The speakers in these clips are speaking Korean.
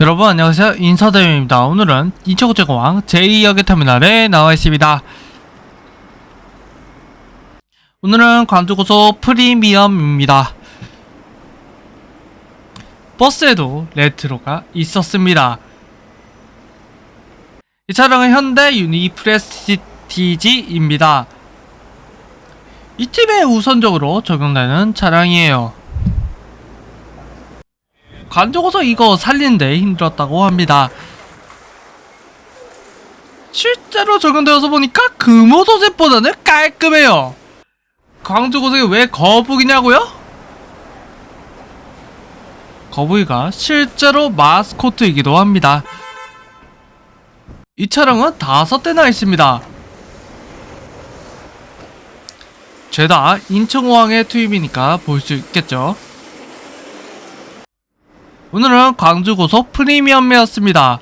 여러분 안녕하세요. 인사드림입니다. 오늘은 인천국제공항 제2여객터미널에 나와 있습니다. 오늘은 광주고속 프리미엄입니다. 버스에도 레트로가 있었습니다. 이 차량은 현대 유니 프레스티지입니다. 이 팀에 우선적으로 적용되는 차량이에요 간적어서 이거 살리는데 힘들었다고 합니다. 실제로 적용되어서 보니까 금오도제보다는 깔끔해요. 광주고속이 왜 거북이냐고요? 거북이가 실제로 마스코트이기도 합니다. 이 차량은 다섯 대나 있습니다. 죄다 인천공항의 투입이니까 볼 수 있겠죠. 오늘은 광주고속 프리미엄이었습니다.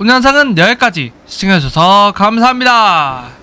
오늘 영상은 여기까지 시청해주셔서 감사합니다.